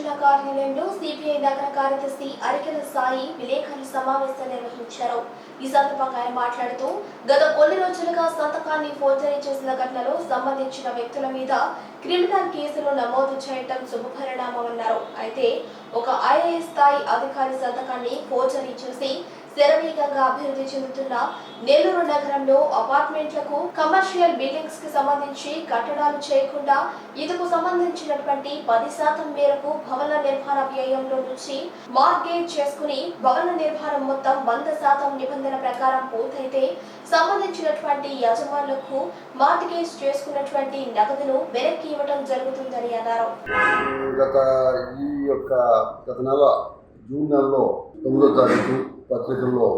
కార్యాలయంలో సిపిఐ నగర కార్యదర్శి అరికెల సాయి విలేకరుల సమావేశం నిర్వహించారు. ఈ సందర్భంగా ఆయన మాట్లాడుతూ గత కొన్ని రోజులుగా సంతకాన్ని ఫోర్జరీ చేసిన ఘటనలో సంబంధించిన వ్యక్తుల మీద క్రిమినల్ కేసులు నమోదు చేయటం శుభపరిణామమన్నారు అయితే ఒక ఐఏఎస్ స్థాయి అధికారి సంతకాన్ని ఫోర్జరీ చేసి శరవేగంగా అభివృద్ధి చెందుతున్న నెల్లూరు నగరంలో అపార్ట్మెంట్లకు కమర్షియల్ బిల్డింగ్స్కి సంబంధించి కట్టడాలు చేయకుండా ఇందుకు సంబంధించినటువంటి పది శాతం మేరకు భవన నిర్మాణ వ్యయంలో నుంచి మార్గేజ్ చేసుకుని భవన నిర్మాణం మొత్తం వంద శాతం నిబంధన ప్రకారం పూర్తయితే సంబంధించినటువంటి యజమానులకు మార్గేజ్ చేసుకున్నటువంటి నగదును వెనక్కి ఇవ్వడం జరుగుతుందని అన్నారు. గత ఈ యొక్క గత నెల జూన్ నెలలో తొమ్మిదో తారీఖు పత్రికల్లో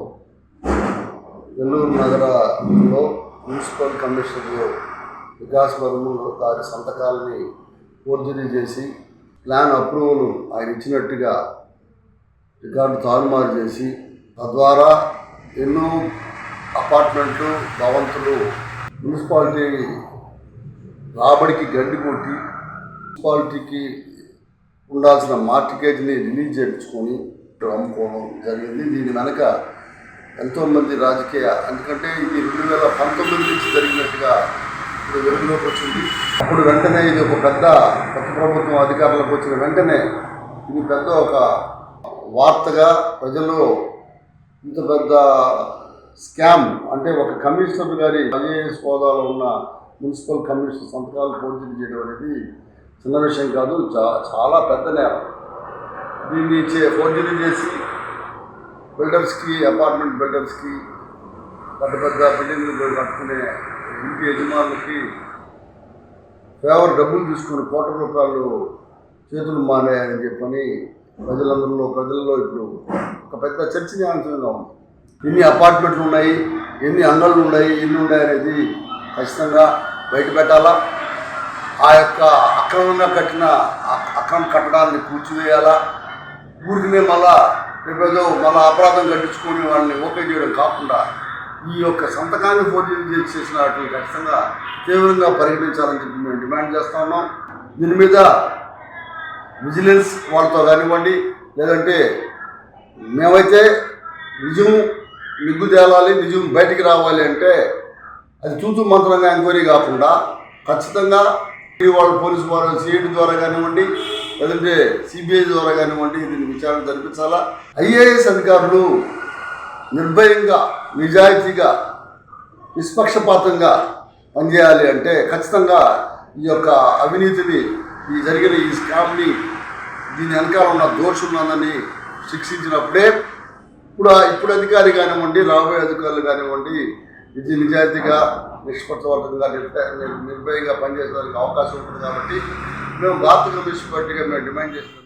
నెల్లూరు నగరంలో మున్సిపల్ కమిషనర్ వికాస్ వర్మలు గారి సంతకాలని ఫోర్జరీ చేసి ప్లాన్ అప్రూవల్ ఆయన ఇచ్చినట్టుగా రికార్డు తారుమారు చేసి తద్వారా ఎన్నో అపార్ట్మెంట్లు భవంతులు మున్సిపాలిటీ రాబడికి గండి కొట్టి మున్సిపాలిటీకి ఉండాల్సిన మార్టికేజ్ని రిలీజ్ చేయించుకొని అమ్ముకోవడం జరిగింది. దీని వెనక ఎంతోమంది రాజకీయ ఎందుకంటే ఇది రెండు వేల పంతొమ్మిది నుంచి జరిగినట్టుగా ఇప్పుడు వెలుగులోకి వచ్చింది. అప్పుడు వెంటనే ఇది ఒక పెద్ద కొత్త ప్రభుత్వం అధికారంలోకి వచ్చిన వెంటనే ఇది పెద్ద ఒక వార్తగా ప్రజల్లో ఇంత పెద్ద స్కామ్ అంటే ఒక కమిషనర్ గారి ఐఏఎస్ హోదాలో ఉన్న మున్సిపల్ కమిషనర్ సంతకాలు పోటీ చేయడం అనేది చిన్న విషయం కాదు. చా చాలా పెద్ద నేరం. దీన్ని చే ఫోర్జరీ చేసి బిల్డర్స్కి అపార్ట్మెంట్ బిల్డర్స్కి పెద్ద పెద్ద బిల్డింగ్లు కట్టుకునే ఇంటి యజమానులకి ఫేవర్ డబ్బులు తీసుకుని కోట్ల రూపాయలు చేతులు మారాయని చెప్పని ప్రజలందరిలో ప్రజల్లో ఇప్పుడు ఒక పెద్ద చర్చనీయాంశంగా ఉంది. ఎన్ని అపార్ట్మెంట్లు ఉన్నాయి ఎన్ని అంగళ్ళు ఉన్నాయి ఎన్ని ఉన్నాయి అనేది ఖచ్చితంగా బయట పెట్టాలా? ఆ యొక్క అక్రమంగా కట్టిన అ- అక్రమ కట్టడాన్ని కూర్చివేయాలా ఊరికి మళ్ళా రేపేదో మళ్ళా అపరాధం కట్టించుకొని వాళ్ళని ఓకే చేయడం కాకుండా ఈ యొక్క సంతకాన్ని ఫోర్జరీ చేసి చేసిన వాటిని ఖచ్చితంగా తీవ్రంగా పరిగణించాలని చెప్పి మేము డిమాండ్ చేస్తా ఉన్నాం. దీని మీద విజిలెన్స్ వాళ్ళతో కానివ్వండి లేదంటే మేమైతే నిజం నిగ్గు తేలాలి నిజం బయటికి రావాలి అంటే అది తూతు మంత్రంగా ఎంక్వైరీ కాకుండా ఖచ్చితంగా వాళ్ళు పోలీసు వారు సిఐడి ద్వారా కానివ్వండి లేదంటే సిబిఐ ద్వారా కానివ్వండి దీన్ని విచారణ జరిపించాలా ఐఏఎస్ అధికారులు నిర్భయంగా నిజాయితీగా నిష్పక్షపాతంగా పనిచేయాలి అంటే ఖచ్చితంగా ఈ యొక్క అవినీతిని ఈ జరిగిన ఈ స్కామ్ని దీని వెనకాల ఉన్న దోషులందని శిక్షించినప్పుడే ఇప్పుడు ఇప్పుడు అధికారి కానివ్వండి రాబోయే అధికారులు కానివ్వండి ఇది నిజాయితీగా నిష్పక్షపాతంగా నిర్భయంగా పనిచేసేదానికి అవకాశం ఉంటుంది కాబట్టి మేము భారత కమ్యూనిస్ట్ పార్టీగా మేము డిమాండ్ చేస్తున్నాం.